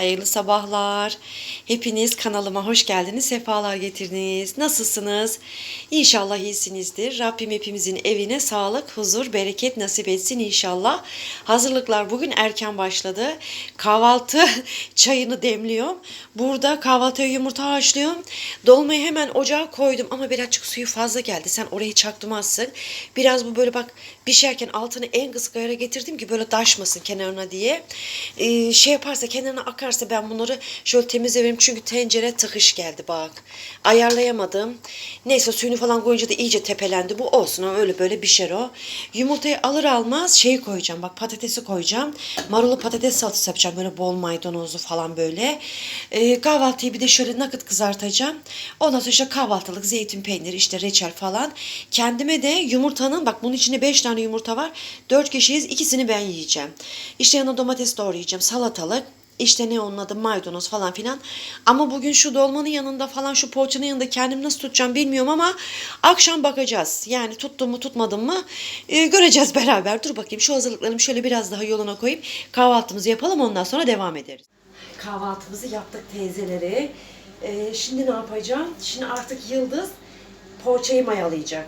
Hayırlı sabahlar. Hepiniz kanalıma hoş geldiniz, sefalar getirdiniz. Nasılsınız? İnşallah iyisinizdir. Rabbim hepimizin evine sağlık, huzur, bereket nasip etsin inşallah. Hazırlıklar bugün erken başladı. Kahvaltı çayını demliyorum. Burada kahvaltıya yumurta haşlıyorum. Dolmayı hemen ocağa koydum ama birazcık suyu fazla geldi. Sen orayı çaktırmazsın. Biraz bu böyle bak pişerken altını en kısık ayara getirdim ki böyle taşmasın kenarına diye. Ee, şey yaparsa kenarına akarsa ben bunları şöyle temizlerim çünkü tencere tıkış geldi bak. Ayarlayamadım. Neyse suyunu falan koyunca da iyice tepelendi. Bu olsun öyle böyle pişer o. Yumurtayı alır almaz şeyi koyacağım. Bak patatesi koyacağım. Marulu patates salatası yapacağım. Böyle bol maydanozlu falan böyle. Ee, kahvaltıyı bir de şöyle nakit kızartacağım. Ondan sonra işte kahvaltılık zeytin peyniri işte reçel falan. Kendime de yumurtanın bak bunun içinde 5 tane yumurta var. 4 kişiyiz. ikisini ben yiyeceğim. İşte yanına domates doğrayacağım. Salatalık. İşte ne onun adı maydanoz falan filan. Ama bugün şu dolmanın yanında falan şu poğaçanın yanında kendim nasıl tutacağım bilmiyorum ama akşam bakacağız. Yani tuttum mu tutmadım mı e, göreceğiz beraber. Dur bakayım şu hazırlıklarımı şöyle biraz daha yoluna koyayım. Kahvaltımızı yapalım ondan sonra devam ederiz. Kahvaltımızı yaptık teyzeleri. E, şimdi ne yapacağım? Şimdi artık Yıldız poğaçayı mayalayacak.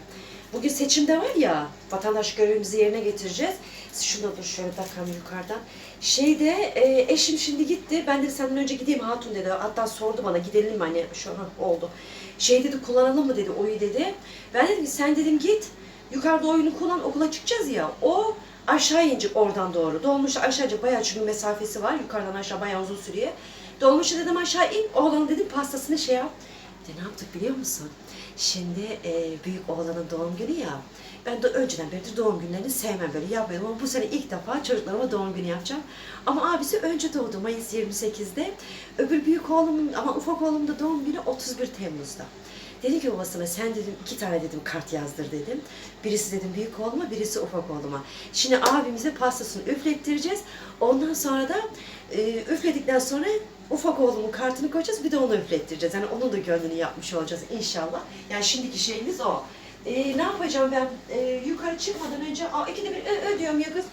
Bugün seçimde var ya, vatandaş görevimizi yerine getireceğiz. Şuna dur şöyle bakalım yukarıdan. Şeyde e, eşim şimdi gitti. Ben dedi senden önce gideyim hatun dedi. Hatta sordu bana gidelim mi hani şu an oldu. Şey dedi kullanalım mı dedi oyu dedi. Ben dedim sen dedim git. Yukarıda oyunu kullan okula çıkacağız ya. O aşağı inecek oradan doğru. Dolmuş aşağıca bayağı çünkü mesafesi var. Yukarıdan aşağı bayağı uzun sürüyor. Dolmuşa dedim aşağı in. Oğlan dedim pastasını şey yap. De ne yaptık biliyor musun? Şimdi e, büyük oğlanın doğum günü ya. Ben de önceden beri doğum günlerini sevmem böyle yapmıyorum ama bu sene ilk defa çocuklarıma doğum günü yapacağım. Ama abisi önce doğdu Mayıs 28'de. Öbür büyük oğlumun ama ufak oğlumun da doğum günü 31 Temmuz'da. Dedi ki babasına sen dedim iki tane dedim kart yazdır dedim. Birisi dedim büyük oğluma, birisi ufak oğluma. Şimdi abimize pastasını üflettireceğiz. Ondan sonra da e, üfledikten sonra ufak oğlumun kartını koyacağız. Bir de onu üflettireceğiz. Yani onun da gönlünü yapmış olacağız inşallah. Yani şimdiki şeyimiz o. E, ne yapacağım ben? E, yukarı çıkmadan önce, aa ikide bir ö, ö diyorum ya kız.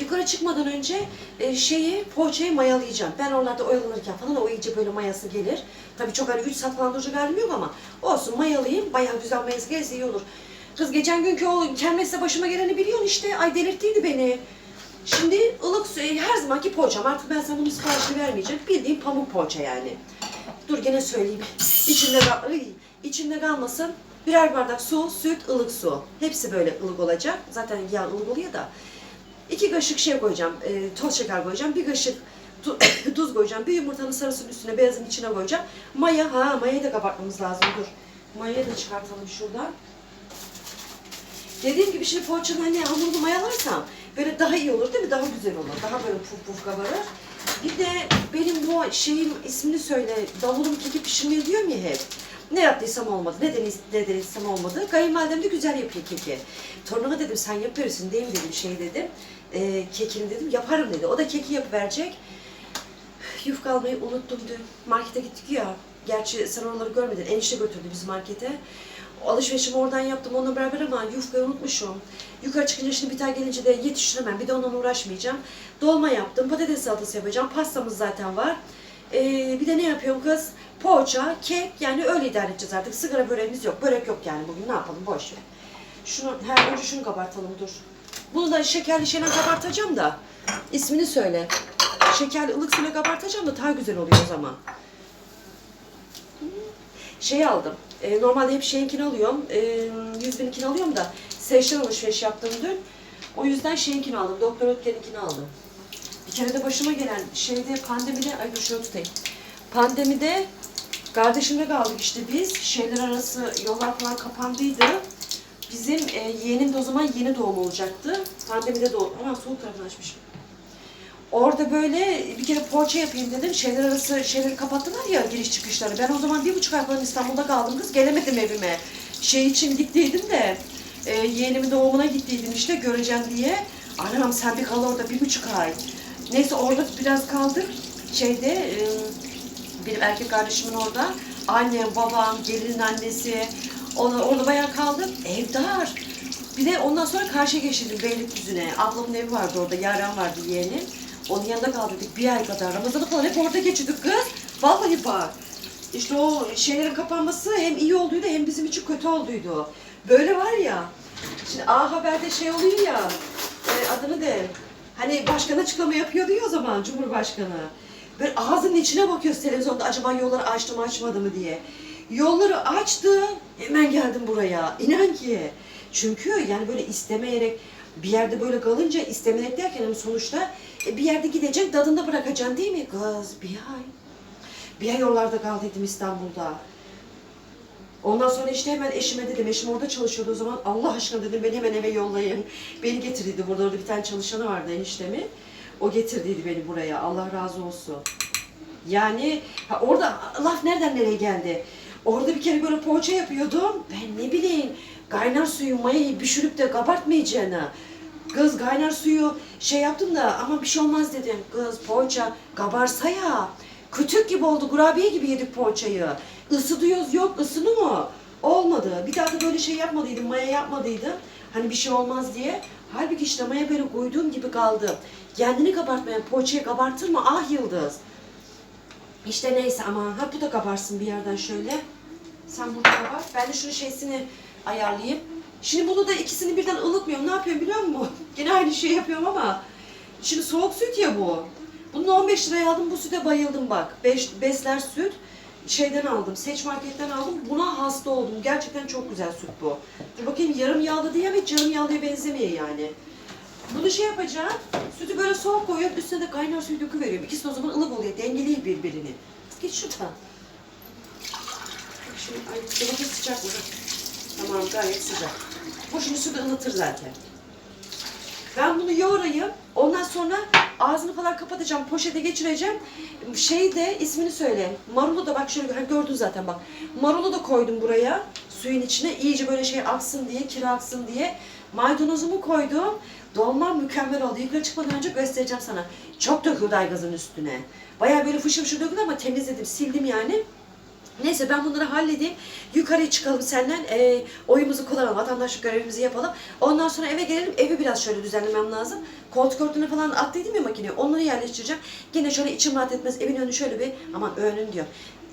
Yukarı çıkmadan önce e, şeyi, poğaçayı mayalayacağım. Ben oralarda oyalanırken falan o iyice böyle mayası gelir. Tabii çok hani 3 saat falan duracak halim yok ama olsun mayalayayım. Bayağı güzel mayası gelirse iyi olur. Kız geçen günkü o kermeste başıma geleni biliyorsun işte. Ay delirttiydi beni. Şimdi ılık su, e, her zamanki poğaçam. Artık ben sana bunun siparişini vermeyeceğim. Bildiğin pamuk poğaça yani. Dur gene söyleyeyim. İçinde, Iy, içinde kalmasın. Birer bardak su, süt, ılık su. Hepsi böyle ılık olacak. Zaten yağ ılık oluyor da. İki kaşık şey koyacağım, e, toz şeker koyacağım. Bir kaşık tu- tuz koyacağım. Bir yumurtanın sarısının üstüne, beyazın içine koyacağım. Maya, ha mayayı da kapatmamız lazım. Dur. Mayayı da çıkartalım şuradan. Dediğim gibi şimdi poğaçanın hani hamurunu mayalarsam böyle daha iyi olur değil mi? Daha güzel olur. Daha böyle puf puf kabarır. Bir de benim bu şeyin ismini söyle. Davulun keki pişirmeyi diyorum ya hep. Ne yaptıysam olmadı. Ne, deniz, ne olmadı. Kayınvalidem de güzel yapıyor keki. Torunuma dedim sen yapıyorsun değil mi dedim şey dedim. E, kekini dedim yaparım dedi. O da keki yapıverecek. Yufka almayı unuttum dün. Markete gittik ya. Gerçi sen oraları görmedin. Enişte götürdü bizi markete. Alışverişimi oradan yaptım onunla beraber ama yufkayı unutmuşum. Yukarı çıkınca şimdi tane gelince de yetiştiremem. Bir de ondan uğraşmayacağım. Dolma yaptım. Patates salatası yapacağım. Pastamız zaten var. Ee, bir de ne yapıyorum kız? Poğaça, kek yani öyle idare edeceğiz artık. Sigara böreğimiz yok. Börek yok yani bugün. Ne yapalım? Boş ver. Şunu, her önce şunu kabartalım dur. Bunu da şekerli şeyle kabartacağım da. İsmini söyle. Şekerli ılık suyla kabartacağım da daha güzel oluyor o zaman. Şey aldım. E, normalde hep şeyinkini alıyorum. E, 100 bininkini alıyorum da Seyşen alışveriş yaptım dün. O yüzden şeyinkini aldım. Doktor Ötker'inkini aldım. Bir kere de başıma gelen şeyde pandemide, ay dur şöyle tutayım. Pandemide kardeşimle kaldık işte biz. Şehirler arası yollar falan kapandıydı. Bizim e, yeğenim de o zaman yeni doğum olacaktı. Pandemide doğum. Ama soğuk tarafını açmışım. Orada böyle bir kere poğaça yapayım dedim. Şehirler arası şeyleri kapattılar ya giriş çıkışları. Ben o zaman bir buçuk ay falan İstanbul'da kaldım kız. Gelemedim evime. Şey için gittiydim de e, yeğenimin doğumuna gittiydim işte göreceğim diye. Anam sen bir kal orada bir buçuk ay. Neyse orada biraz kaldık. Şeyde e, benim erkek kardeşimin orada. Annem, babam, gelinin annesi. Ona, orada bayağı kaldım. Ev dar. Bir de ondan sonra karşıya geçirdim Beylikdüzü'ne. Ablamın evi vardı orada, Yaren vardı yeğenim. Onun yanında kal dedik bir ay kadar. Ramazan'ı falan hep orada geçirdik kız. Vallahi bak. İşte o şeylerin kapanması hem iyi olduydu hem bizim için kötü olduydu. Böyle var ya. Şimdi A Haber'de şey oluyor ya. e, adını de. Hani başkan açıklama yapıyordu ya o zaman Cumhurbaşkanı. Böyle ağzının içine bakıyoruz televizyonda acaba yolları açtı mı açmadı mı diye. Yolları açtı. Hemen geldim buraya. İnan ki. Çünkü yani böyle istemeyerek bir yerde böyle kalınca istemeyerek derken hani sonuçta bir yerde gideceksin tadında bırakacaksın değil mi? Kız bir ay. Bir ay yollarda kaldıydım İstanbul'da. Ondan sonra işte hemen eşime dedim, eşim orada çalışıyordu o zaman. Allah aşkına dedim beni hemen eve yollayın. Beni getirirdi burada, orada bir tane çalışanı vardı eniştemi. O getirdiydi beni buraya, Allah razı olsun. Yani ha orada laf nereden nereye geldi? Orada bir kere böyle poğaça yapıyordum. Ben ne bileyim kaynar suyu mayayı düşürüp de kabartmayacağını. Kız kaynar suyu şey yaptım da ama bir şey olmaz dedim. Kız poğaça kabarsa ya. Kütük gibi oldu, kurabiye gibi yedik poğaçayı. Isıtıyoruz yok, ısını mı? Olmadı. Bir daha da böyle şey yapmadıydım, maya yapmadıydım. Hani bir şey olmaz diye. Halbuki işte maya böyle koyduğum gibi kaldı. Kendini kabartmayan poğaçayı kabartır mı? Ah Yıldız. İşte neyse ama ha bu da kabarsın bir yerden şöyle. Sen burada kabart. Ben de şunun şeysini ayarlayayım. Şimdi bunu da ikisini birden ılıtmıyorum. Ne yapıyorum biliyor musun? Yine aynı şeyi yapıyorum ama. Şimdi soğuk süt ya bu. Bunu 15 liraya aldım. Bu süte bayıldım bak. Beş, besler süt. Şeyden aldım. Seç marketten aldım. Buna hasta oldum. Gerçekten çok güzel süt bu. Dur bakayım yarım yağlı diye hiç yarım yağlıya benzemiyor yani. Bunu şey yapacağım. Sütü böyle soğuk koyuyorum. Üstüne de kaynar suyu döküveriyorum. İkisi o zaman ılık oluyor. Dengeliyor birbirini. Git şuradan. Şimdi ay domates sıcak mı? Tamam gayet sıcak. Şimdi sütü ılıtır zaten. Ben bunu yoğurayım. Ondan sonra ağzını falan kapatacağım. Poşete geçireceğim. Şey de ismini söyle. Marulu da bak şöyle gördün zaten bak. Marulu da koydum buraya. Suyun içine iyice böyle şey aksın diye, kira aksın diye. Maydanozumu koydum. Dolmam mükemmel oldu. Yukarı çıkmadan önce göstereceğim sana. Çok döküldü aygazın üstüne. Bayağı böyle fışır fışır döküldü ama temizledim, sildim yani. Neyse ben bunları halledeyim. Yukarıya çıkalım senden. E, oyumuzu kullanalım. Vatandaşlık görevimizi yapalım. Ondan sonra eve gelelim. Evi biraz şöyle düzenlemem lazım. Koltuk örtünü falan attıydım ya makineye. Onları yerleştireceğim. Yine şöyle içim rahat etmez. Evin önü şöyle bir aman önün diyor.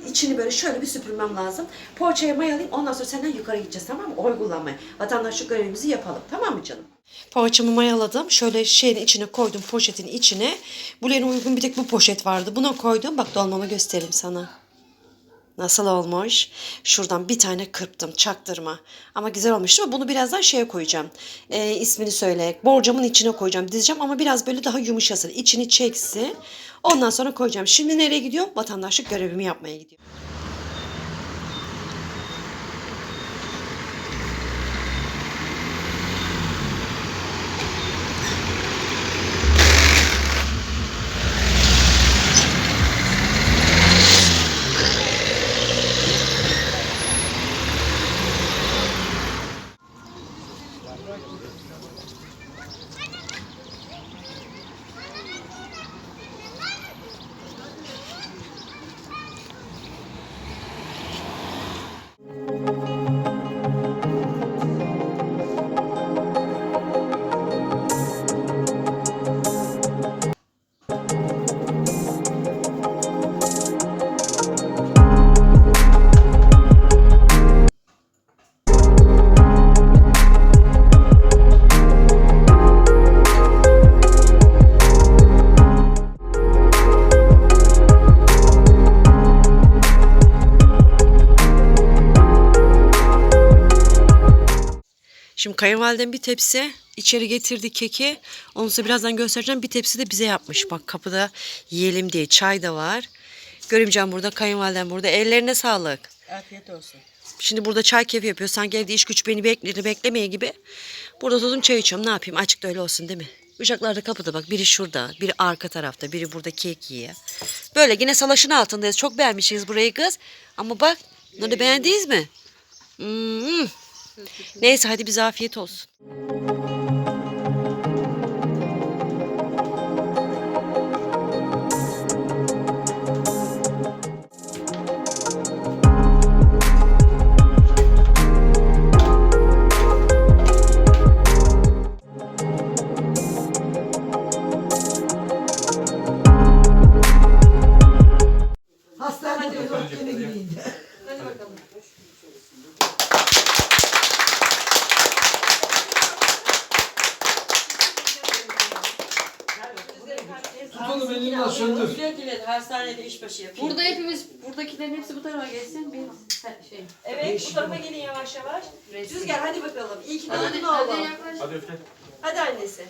İçini böyle şöyle bir süpürmem lazım. Poğaçaya mayalayayım. Ondan sonra senden yukarı gideceğiz tamam mı? Oy kullanmaya. Vatandaşlık görevimizi yapalım. Tamam mı canım? Poğaçamı mayaladım. Şöyle şeyin içine koydum poşetin içine. Buraya uygun bir tek bu poşet vardı. Buna koydum. Bak dolmamı göstereyim sana. Nasıl olmuş? Şuradan bir tane kırptım çaktırma. Ama güzel olmuş değil mi? Bunu birazdan şeye koyacağım. Ee, ismini söyle. Borcamın içine koyacağım. Dizeceğim ama biraz böyle daha yumuşasın. İçini çeksin. Ondan sonra koyacağım. Şimdi nereye gidiyorum? Vatandaşlık görevimi yapmaya gidiyorum. Kayınvalidem bir tepsi içeri getirdi keki. Onu size birazdan göstereceğim. Bir tepsi de bize yapmış. Bak kapıda yiyelim diye. Çay da var. Görümcem burada, kayınvalidem burada. Ellerine sağlık. Afiyet olsun. Şimdi burada çay keyfi yapıyor. Sanki evde iş güç beni bekleri beklemeye gibi. Burada oturdum çay içiyorum. Ne yapayım? Açık da öyle olsun değil mi? Uşaklar da kapıda bak. Biri şurada, biri arka tarafta, biri burada kek yiyor. Böyle yine salaşın altındayız. Çok beğenmişiz burayı kız. Ama bak, da beğendiniz mi? Hmm. Neyse hadi bize afiyet olsun. Şey. Evet bu tarafa gelin yavaş yavaş. resim. Rüzgar hadi bakalım. İyi ki Hadi, doğdun hadi oğlum. yaklaş. Hadi üfle. Hadi annesi.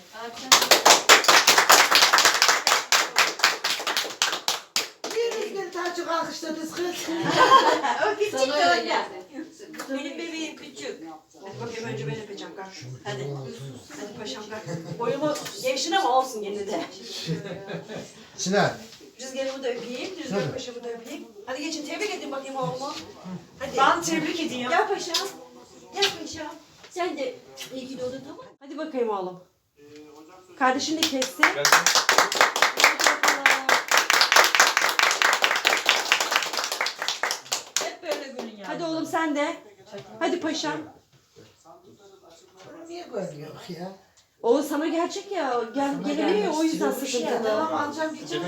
Yürüyüz beni daha çok alkışladınız kız. O küçük Sana öyle de geldi. Benim bebeğim küçük. Hadi bakayım önce ben öpeceğim kalk. Hadi. Hadi paşam kalk. Boyumu geçtin ama olsun yine de. Sinan. Rüzgarımı da öpeyim. Rüzgar paşamı da öpeyim. Hadi geçin tebrik edin bakayım oğlumu. Hadi. Ben tebrik edeyim. Gel paşam. Gel paşam. Sen de iyi ki doğdun tamam Hadi bakayım oğlum. Kardeşin de kessin. Hep böyle günün yani. Hadi oğlum sen de. Hadi paşam. Niye görmüyor ya? O sana gerçek ya. Gel, gelemiyor ya o yüzden Ya, sıkıntılı. tamam alacağım gideceğim.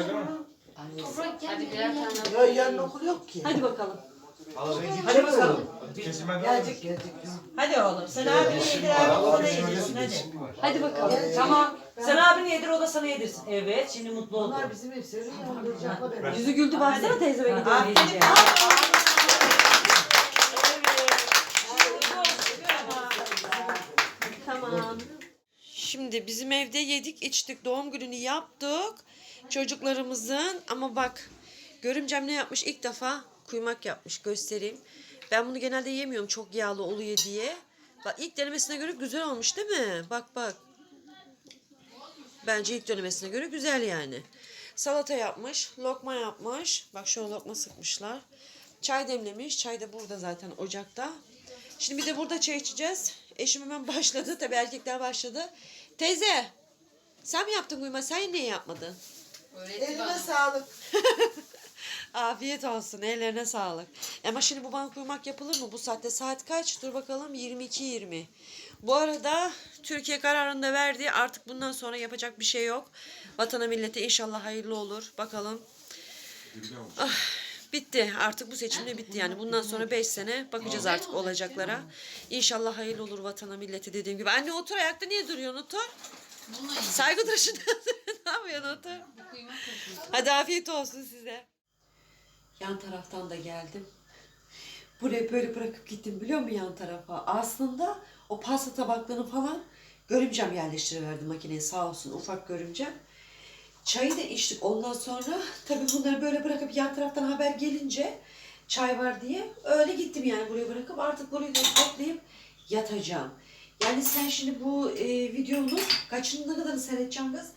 Mi? Hadi birer tane. Ya yarın okul yok ki. Hadi bakalım. Hadi bakalım. Kesin ben Gelecek gelecek. Hadi oğlum. Sen abini yedir abi o da yedirsin hadi. Hadi bakalım. Tamam. Sen abini yedir o da sana yedirsin. Evet şimdi mutlu oldu. Onlar bizim ev seviyor ya. Olacakla beraber. Yüzü güldü baksana teyzeme gidiyor. Aferin. Tamam. Şimdi bizim evde yedik içtik doğum gününü yaptık çocuklarımızın ama bak görümcem ne yapmış ilk defa kuymak yapmış göstereyim. Ben bunu genelde yemiyorum çok yağlı oluyor diye. Bak ilk denemesine göre güzel olmuş değil mi? Bak bak. Bence ilk denemesine göre güzel yani. Salata yapmış, lokma yapmış. Bak şöyle lokma sıkmışlar. Çay demlemiş. Çay da burada zaten ocakta. Şimdi bir de burada çay içeceğiz. Eşim hemen başladı. Tabii erkekler başladı. Teyze sen mi yaptın kuyma? Sen niye yapmadın? Öğretti Eline bana. sağlık. Afiyet olsun. Ellerine sağlık. Ama şimdi bu bana kuymak yapılır mı? Bu saatte saat kaç? Dur bakalım 22.20. Bu arada Türkiye kararında verdi. Artık bundan sonra yapacak bir şey yok. Vatana millete inşallah hayırlı olur. Bakalım. Ah, bitti. Artık bu seçimde bitti yani. Bundan sonra 5 sene bakacağız artık olacaklara. İnşallah hayırlı olur vatana millete dediğim gibi. Anne otur ayakta niye duruyorsun otur? Saygı duruşunda ne yapıyorsun otur? Hadi afiyet olsun size. Yan taraftan da geldim. Buraya böyle bırakıp gittim biliyor musun yan tarafa? Aslında o pasta tabaklarını falan görümcem yerleştiriverdi makineye sağ olsun ufak görümcem. Çayı da içtik ondan sonra tabii bunları böyle bırakıp yan taraftan haber gelince çay var diye öyle gittim yani buraya bırakıp artık burayı da toplayıp yatacağım. Yani sen şimdi bu e, videonun kaçını kadar seyredeceğim kız?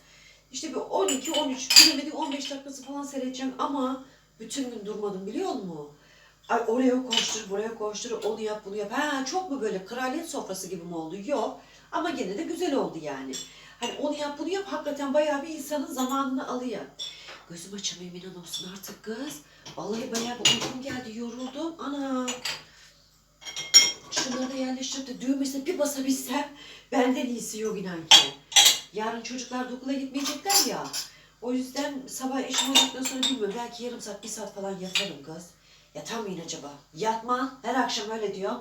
İşte bir 12, 13, bilemedim 15 dakikası falan seyredeceğim ama bütün gün durmadım biliyor musun? Ay oraya koştur, buraya koştur, onu yap, bunu yap. Ha çok mu böyle kraliyet sofrası gibi mi oldu? Yok. Ama gene de güzel oldu yani. Hani onu yap, bunu yap. Hakikaten bayağı bir insanın zamanını alıyor. Gözüm açamıyor inan olsun artık kız. Vallahi bayağı bir uykum geldi, yoruldum. Ana. Şunları da yerleştirip de düğmesine bir basabilsem benden iyisi yok inan ki. Yarın çocuklar da okula gitmeyecekler ya. O yüzden sabah işim olduktan sonra bilmiyorum. Belki yarım saat, bir saat falan yatarım kız. Yatar mıyım acaba? Yatma. Her akşam öyle diyor.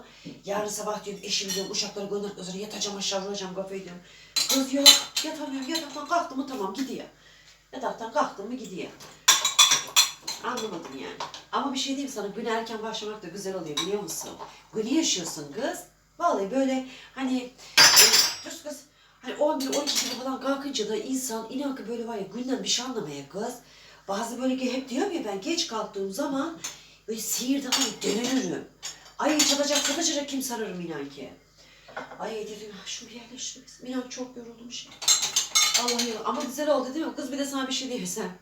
Yarın sabah diyorum eşim diyorum uşakları gönderdikten sonra yatacağım aşağı vuracağım kafayı diyorum. Kız yok yatamıyorum. Yataktan kalktım mı tamam gidiyor. Yataktan kalktım mı gidiyor. Anlamadım yani. Ama bir şey diyeyim sana gün erken başlamak da güzel oluyor biliyor musun? Günü yaşıyorsun kız. Vallahi böyle hani e, dur kız hani 11 12 gibi falan kalkınca da insan inan ki böyle var ya günden bir şey anlamaya kız. Bazı böyle ki hep diyorum ya ben geç kalktığım zaman böyle sihirde hani dönürüm. Ay çalacak çalacak kim sararım inan ki. Ay dedim "Ah, şunu yerleştir kız. İnan çok yoruldum şey. Vallahi ama güzel oldu değil mi? Kız bir de sana bir şey diyesem.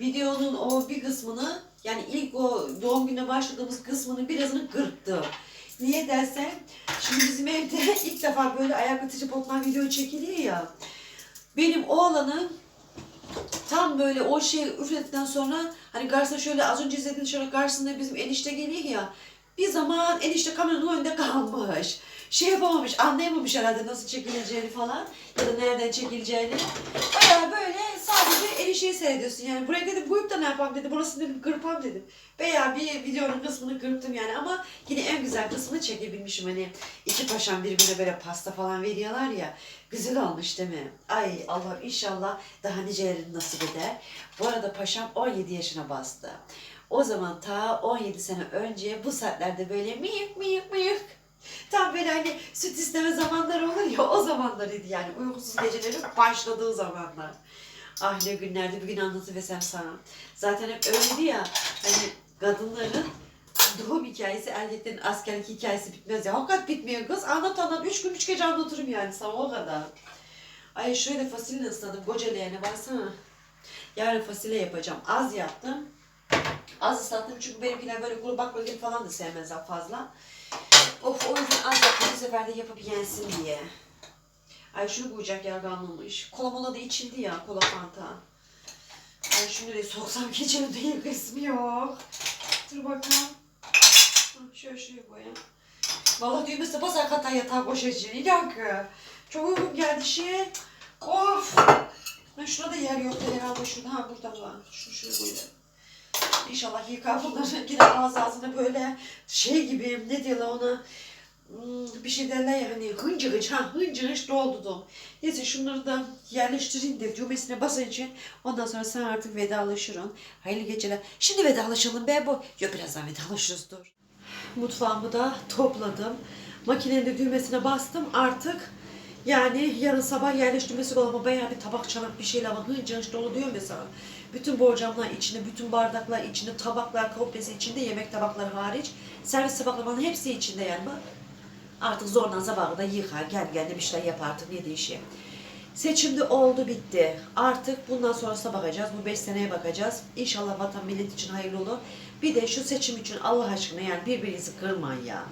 Videonun o bir kısmını yani ilk o doğum gününe başladığımız kısmının birazını kırptım. Niye dersen şimdi bizim evde ilk defa böyle ayaklatıcı potman video çekiliyor ya. Benim oğlanım tam böyle o şey üfledikten sonra hani karşısına şöyle az önce izlediğiniz şöyle karşısında bizim enişte geliyor ya. Bir zaman enişte kameranın önünde kalmış. Şey yapamamış, anlayamamış herhalde nasıl çekileceğini falan ya da nereden çekileceğini. Sadece erişeği seyrediyorsun yani. Buraya dedim koyup da ne yapalım dedi. Burası dedim kırpam dedim. Veya bir videonun kısmını kırptım yani ama yine en güzel kısmını çekebilmişim. Hani iki paşam birbirine böyle pasta falan veriyorlar ya. Güzel olmuş değil mi? Ay Allah'ım inşallah daha nicelerini nasip eder. Bu arada paşam 17 yaşına bastı. O zaman ta 17 sene önce bu saatlerde böyle miyik miyik miyik Tam böyle hani süt isteme zamanları olur ya o zamanlarıydı yani uykusuz gecelerin başladığı zamanlar. Ah ne günlerdi bir gün anlatıversem sana. Zaten hep öyleydi ya hani kadınların doğum hikayesi erkeklerin askerlik hikayesi bitmez ya. Hakikat bitmiyor kız. Anlat anlat. Üç gün üç gece anlatırım yani sana o kadar. Ay şöyle fasulye ısladım. Kocalayana baksana. Yarın fasulye yapacağım. Az yaptım. Az ıslattım çünkü benimkiler böyle kuru baklagil falan da sevmezler fazla. Of o yüzden az yaptım bu sefer de yapıp yensin diye. Ay şunu koyacak yer kalmamış. Kola mola da içildi ya kola fanta. Ay şunu da soksam geçerim değil kısmı yok. Dur bakalım. Hı, Şöyle şuraya koyayım. Vallahi düğmesi basar kata yatağa koşacağım. Dakika. Çok uygun geldi şey. Of. Ha, şurada yer yok da herhalde şurada. Ha burada var. Şunu şuraya koyayım. İnşallah yıkar bunları. Yine ağzı ağzına böyle şey gibi ne diyorlar ona Hmm, bir şey derler ya hani hıncı ha hıncı hıç doldurdum. Neyse şunları da yerleştireyim de düğmesine basın için ondan sonra sen artık vedalaşırım. Hayırlı geceler. Şimdi vedalaşalım be bu. Yok birazdan vedalaşırız dur. Mutfağımı da topladım. Makinenin de düğmesine bastım artık. Yani yarın sabah yerleştirmesi dolaba bayağı bir tabak çanak bir şeyler var. Hınca hınç dolu diyor mesela. Bütün borcamlar içinde, bütün bardaklar içinde, tabaklar komplesi içinde, yemek tabakları hariç. Servis tabakları falan hepsi içinde yani bak. Artık zorla sabahı da yıkar, gel gel de bir şeyler yap artık ne değişiyor. Seçimde oldu bitti. Artık bundan sonrasına bakacağız. Bu beş seneye bakacağız. İnşallah vatan millet için hayırlı olur. Bir de şu seçim için Allah aşkına yani birbirinizi kırmayın ya.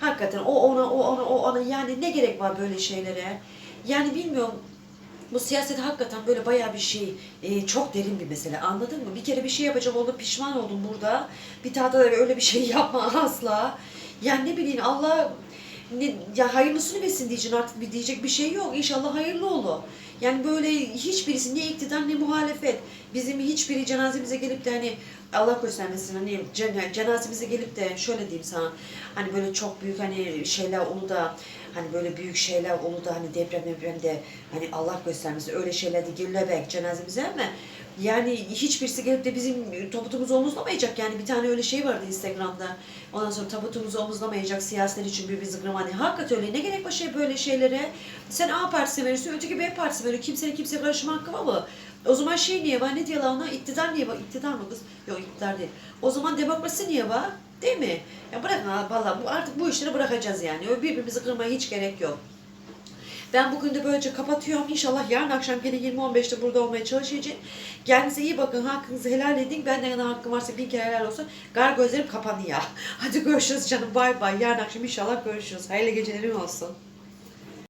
Hakikaten o ona, o ona, o ona yani ne gerek var böyle şeylere? Yani bilmiyorum bu siyaset hakikaten böyle bayağı bir şey, e, çok derin bir mesele anladın mı? Bir kere bir şey yapacağım oldu pişman oldum burada. Bir daha da öyle bir şey yapma asla. Yani ne bileyim Allah ne, ya hayırlısını versin diyeceksin artık bir diyecek bir şey yok. İnşallah hayırlı olur. Yani böyle hiçbirisi ne iktidar ne muhalefet. Bizim hiçbiri cenazemize gelip de hani Allah göstermesin hani cen- cenazemize gelip de şöyle diyeyim sana hani böyle çok büyük hani şeyler onu da hani böyle büyük şeyler onu da hani deprem deprem de hani Allah göstermesin öyle şeyler de geliyor cenazemize ama yani hiçbirisi gelip de bizim tabutumuzu omuzlamayacak yani bir tane öyle şey vardı Instagram'da ondan sonra tabutumuzu omuzlamayacak siyasiler için birbirimizi kırma hani hakikaten öyle ne gerek var şey böyle şeylere sen A partisi verirsin öteki B partisi veriyor kimsenin kimseye karışma hakkı var mı? O zaman şey niye var? Ne diyorlar ona? İktidar niye var? İktidar mı kız? Yok iktidar değil. O zaman demokrasi niye var? Değil mi? Ya bırakın valla artık bu işleri bırakacağız yani. Birbirimizi kırmaya hiç gerek yok. Ben bugün de böylece kapatıyorum. İnşallah yarın akşam yine 20-15'te burada olmaya çalışacağım. Kendinize iyi bakın. Hakkınızı helal edin. Ben de ne hakkım varsa bin kere helal olsun. Gar gözlerim kapanıyor. Hadi görüşürüz canım. Bay bay. Yarın akşam inşallah görüşürüz. Hayırlı gecelerin olsun.